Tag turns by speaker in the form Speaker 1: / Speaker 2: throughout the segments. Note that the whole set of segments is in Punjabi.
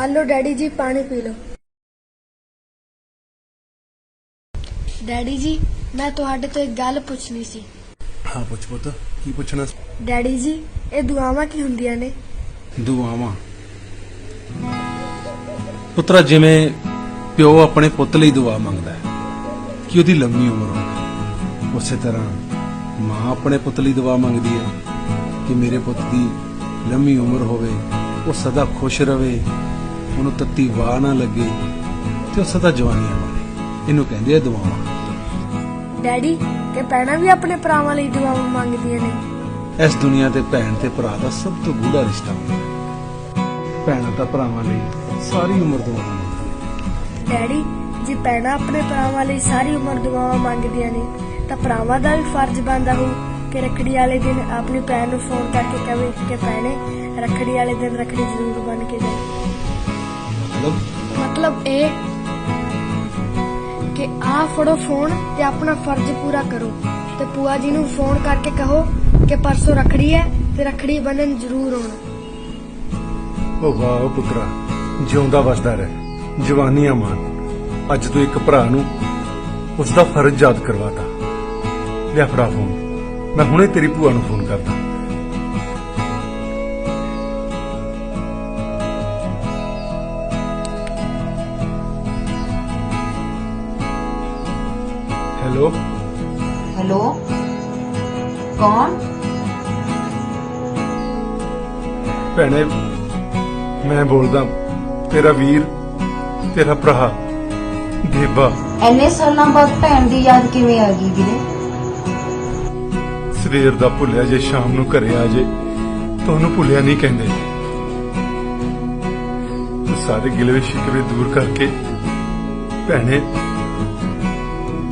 Speaker 1: ਹਲੋ ਡੈਡੀ ਜੀ ਪਾਣੀ ਪੀ ਲਓ। ਡੈਡੀ ਜੀ ਮੈਂ ਤੁਹਾਡੇ ਤੋਂ ਇੱਕ ਗੱਲ ਪੁੱਛਣੀ ਸੀ।
Speaker 2: ਹਾਂ ਪੁੱਛ ਪੁੱਤ ਕੀ ਪੁੱਛਣਾ?
Speaker 1: ਡੈਡੀ ਜੀ ਇਹ ਦੁਆਵਾਂ ਕੀ ਹੁੰਦੀਆਂ ਨੇ?
Speaker 2: ਦੁਆਵਾਂ? ਪੁੱਤਰਾ ਜਿਵੇਂ ਪਿਓ ਆਪਣੇ ਪੁੱਤ ਲਈ ਦੁਆ ਮੰਗਦਾ ਹੈ ਕਿ ਉਹਦੀ ਲੰਮੀ ਉਮਰ ਹੋਵੇ। ਉਸੇ ਤਰ੍ਹਾਂ ਮਾਂ ਆਪਣੇ ਪੁੱਤ ਲਈ ਦੁਆ ਮੰਗਦੀ ਹੈ ਕਿ ਮੇਰੇ ਪੁੱਤ ਦੀ ਲੰਮੀ ਉਮਰ ਹੋਵੇ ਉਹ ਸਦਾ ਖੁਸ਼ ਰਵੇ ਉਹਨੂੰ ਤੱਤੀ ਵਾਹ ਨਾ ਲੱਗੇ ਤੇ ਉਹ ਸਦਾ ਜਵਾਨੀਆਂ ਮਾਰੇ। ਇਹਨੂੰ ਕਹਿੰਦੇ ਆ ਦੁਆਵਾਂ।
Speaker 1: ਡੈਡੀ ਕਿ ਭੈਣਾਂ ਵੀ ਆਪਣੇ ਭਰਾਵਾਂ ਲਈ ਦੁਆਵਾਂ ਮੰਗਦੀਆਂ ਨੇ?
Speaker 2: ਇਸ ਦੁਨੀਆ ਤੇ ਭੈਣ ਤੇ ਭਰਾ ਦਾ ਸਭ ਤੋਂ ਗੂੜਾ ਰਿਸ਼ਤਾ ਹੁੰਦਾ ਹੈ। ਭੈਣਾਂ ਤਾਂ ਭਰਾਵਾਂ ਲਈ ਸਾਰੀ ਉਮਰ ਦੁਆਵਾਂ ਮੰਗਦੀਆਂ
Speaker 1: ਡੈਡੀ ਜੇ ਭੈਣਾਂ ਆਪਣੇ ਭਰਾਵਾਂ ਲਈ ਸਾਰੀ ਉਮਰ ਦੁਆਵਾਂ ਮੰਗਦੀਆਂ ਨੇ ਤਾਂ ਭਰਾਵਾਂ ਦਾ ਵੀ ਫਰਜ਼ ਬਣਦਾ ਹੋ ਕਿ ਰੱਖੜੀ ਵਾਲੇ ਦਿਨ ਆਪਣੀ ਭੈਣ ਨੂੰ ਫੋਨ ਕਰਕੇ ਕਹੇ ਕਿ ਭੈਣੇ ਰੱਖੜੀ ਵਾਲੇ ਦਿਨ ਰੱਖੜੀ ਜ਼ਰੂਰ ਬਣ ਕੇ ਜਾਏ
Speaker 2: ਮਤਲਬ
Speaker 1: ਮਤਲਬ ਇਹ ਕਿ ਆ ਫੜੋ ਫੋਨ ਤੇ ਆਪਣਾ ਫਰਜ਼ ਪੂਰਾ ਕਰੋ। ਤੇ ਪੂਆ ਜੀ ਨੂੰ ਫੋਨ ਕਰਕੇ ਕਹੋ ਕਿ ਪਰਸੋਂ ਰੱਖੜੀ ਹੈ ਤੇ ਰੱਖੜੀ ਬੰਨਣ ਜ਼ਰੂਰ ਆਉਣਾ।
Speaker 2: ਉਹ ਵਾਹ ਪੁੱਤਰਾ ਜਿਉਂਦਾ ਵਸਦਾ ਰਹਿ। ਜਵਾਨੀਆਂ ਮਾਨ ਅੱਜ ਤੂੰ ਇੱਕ ਭਰਾ ਨੂੰ ਉਸ ਦਾ ਫਰਜ਼ ਯਾਦ ਕਰਵਾਤਾ। ਲਿਆ ਫੜਾ ਫੋਨ। ਮੈਂ ਹੁਣੇ ਤੇਰੀ ਭੂਆ ਨੂੰ ਫੋਨ ਕਰਦਾ। ਹੈਲੋ।
Speaker 3: ਹੈਲੋ। ਕੌਣ?
Speaker 2: ਭੈਣੇ ਮੈਂ ਬੋਲਦਾ ਤੇਰਾ ਵੀਰ ਤੇਰਾ ਭਰਾ ਦੇਵਾ
Speaker 3: ਐਨੇ ਸਾਲਾਂ ਬਾਅਦ ਭੈਣ ਦੀ ਯਾਦ ਕਿਵੇਂ ਆ ਗਈ ਵੀਰੇ?
Speaker 2: ਸਵੇਰ ਦਾ ਭੁੱਲਿਆ ਜੇ ਸ਼ਾਮ ਨੂੰ ਘਰੇ ਆ ਜੇ ਤੁਹਾਨੂੰ ਭੁੱਲਿਆ ਨਹੀਂ ਕਹਿੰਦੇ। ਸਾਰੇ ਗਿਲੇ ਸ਼ਿਕਵੇ ਦੂਰ ਕਰਕੇ ਭੈਣੇ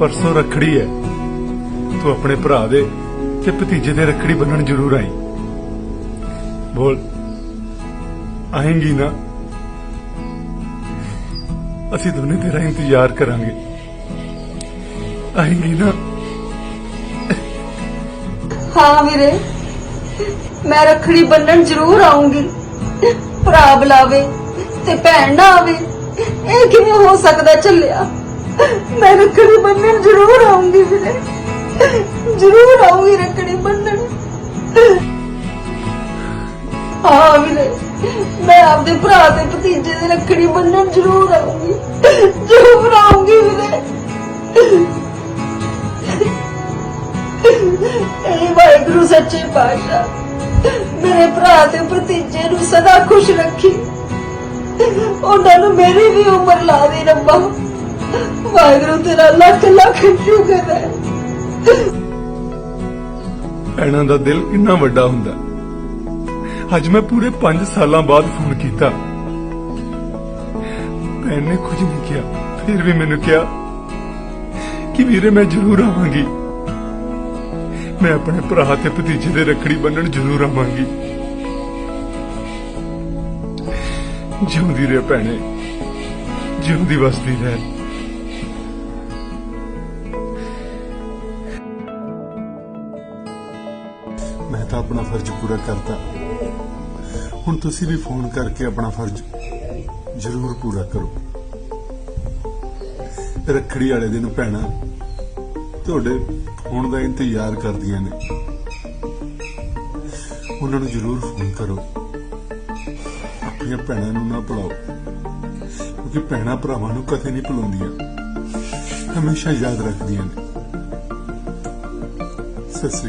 Speaker 2: ਪਰਸੋਂ ਰੱਖੜੀ ਹੈ। ਤੂੰ ਆਪਣੇ ਭਰਾ ਦੇ ਤੇ ਭਤੀਜੇ ਦੇ ਰੱਖੜੀ ਬੰਨਣ ਜ਼ਰੂਰ ਆਈ। ਬੋਲ, ਆਏਂਗੀ ਨਾ? ਅਸੀਂ ਦੋਨੇ ਤੇਰਾ ਇੰਤਜ਼ਾਰ ਕਰਾਂਗੇ। ਆਏਂਗੀ ਨਾ?
Speaker 3: ਹਾਂ ਵੀਰੇ, ਮੈਂ ਰੱਖੜੀ ਬੰਨਣ ਜ਼ਰੂਰ ਆਉਂਗੀ ਭਰਾ ਬੁਲਾਵੇ ਤੇ ਭੈਣ ਨਾ ਆਵੇ। ਇਹ ਕਿਵੇਂ ਹੋ ਸਕਦਾ ਚੱਲਿਆ? ਮੈਂ ਰੱਖੜੀ ਬੰਨਣ ਜ਼ਰੂਰ ਆਉਂਗੀ ਵੀਰੇ। ਜ਼ਰੂਰ ਆਉਂਗੀ ਰੱਖੜੀ ਬੰਨਣ। ਹਾਂ ਵੀਰੇ, ਮੈਂ ਆਪਦੇ ਭਰਾ ਤੇ ਭਤੀਜੇ ਦੇ ਰੱਖੜੀ ਬੰਨਣ ਜ਼ਰੂਰ ਆਉਂਗੀ। ਜ਼ਰੂਰ ਆਉਂਗੀ ਵੀਰੇ। ਇਹ ਵਾਹਿਗੁਰੂ ਸੱਚੇ ਪਾਤਸ਼ਾਹ, ਮੇਰੇ ਭਰਾ ਤੇ ਭਤੀਜੇ ਨੂੰ ਸਦਾ ਖੁਸ਼ ਰੱਖੀ। ਉਹਨਾਂ ਨੂੰ ਮੇਰੀ ਵੀ ਉਮਰ ਲਾ ਦੇ ਰੱਬਾ। ਵਾਹਿਗੁਰੂ, ਤੇਰਾ ਲੱਖ ਲੱਖ ਸ਼ੁਕਰ ਹੈ।
Speaker 2: ਭੈਣਾਂ ਦਾ ਦਿਲ ਕਿੰਨਾ ਵੱਡਾ ਹੁੰਦਾ। ਅੱਜ ਮੈਂ ਪੂਰੇ 5 ਸਾਲਾਂ ਬਾਅਦ ਫੋਨ ਕੀਤਾ। ਭੈਣ ਨੇ ਕੁਝ ਨਹੀਂ ਕਿਹਾ, ਫਿਰ ਵੀ ਮੈਨੂੰ ਕਿਹਾ ਕਿ ਵੀਰੇ, ਮੈਂ ਜ਼ਰੂਰ ਆਵਾਂਗੀ। ਮੈਂ ਆਪਣੇ ਭਰਾ ਤੇ ਭਤੀਜੇ ਦੇ ਰੱਖੜੀ ਬੰਨਣ ਜ਼ਰੂਰ ਆਵਾਂਗੀ। ਜਿਉਂਦੀ ਰਹਿ ਭੈਣੇ, ਜਿਉਂਦੀ ਵਸਦੀ ਰਹਿ। ਮੈਂ ਤਾਂ ਆਪਣਾ ਫਰਜ਼ ਪੂਰਾ ਕਰਤਾ ਹੁਣ ਤੁਸੀਂ ਵੀ ਫੋਨ ਕਰਕੇ ਆਪਣਾ ਫਰਜ਼ ਜ਼ਰੂਰ ਪੂਰਾ ਕਰੋ। ਰੱਖੜੀ ਵਾਲੇ ਦਿਨ ਭੈਣਾਂ, ਤੁਹਾਡੇ ਫੋਨ ਦਾ ਇੰਤਜ਼ਾਰ ਕਰਦੀਆਂ ਨੇ। ਉਹਨਾਂ ਨੂੰ ਜ਼ਰੂਰ ਫੋਨ ਕਰੋ। ਆਪਣੀਆਂ ਭੈਣਾਂ ਨੂੰ ਨਾ ਭੁਲਾਓ, ਕਿਉਂਕਿ ਭੈਣਾਂ ਭਰਾਵਾਂ ਨੂੰ ਕਦੇ ਨਹੀਂ ਭੁਲਾਉਂਦੀਆਂ। ਹਮੇਸ਼ਾ ਯਾਦ ਰੱਖਦੀਆਂ ਨੇ। Você se...